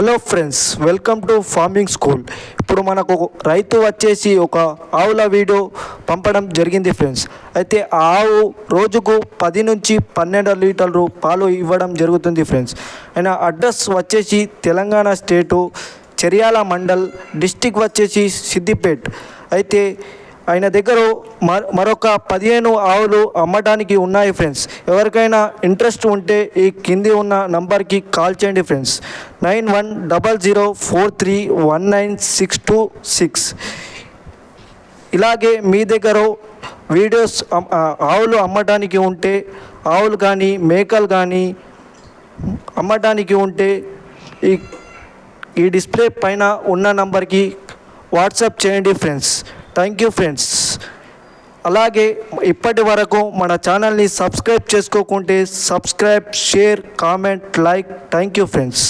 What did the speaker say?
Hello friends welcome to farming school. ఇప్పుడు మనకు రైతు వచ్చేసి ఒక ఆవుల వీడియో పంపడం జరిగింది ఫ్రెండ్స్. అయితే ఆ ఆవు రోజుకు పది నుంచి పన్నెండు లీటర్లు పాలు ఇవ్వడం జరుగుతుంది ఫ్రెండ్స్. ఆయన అడ్రస్ వచ్చేసి తెలంగాణ స్టేటు చెరియాల మండల్ డిస్టిక్ వచ్చేసి సిద్దిపేట్. అయితే ఆయన దగ్గర మరొక పదిహేను ఆవులు అమ్మడానికి ఉన్నాయి ఫ్రెండ్స్ ఎవరికైనా ఇంట్రెస్ట్ ఉంటే ఈ కింది ఉన్న నంబర్కి కాల్ చేయండి friends nine one double zero four three one nine six two six ఇలాగే మీ దగ్గర వీడియోస్ ఆవులు అమ్మడానికి ఉంటే ఆవులు కానీ మేకలు కానీ అమ్మడానికి ఉంటే ఈ ఈ డిస్ప్లే పైన ఉన్న నంబర్కి వాట్సాప్ చేయండి ఫ్రెండ్స్ థ్యాంక్ యూ ఫ్రెండ్స్ అలాగే ఇప్పటి వరకు మన ఛానల్ని subscribe చేసుకోకుంటే subscribe share comment like. Thank you friends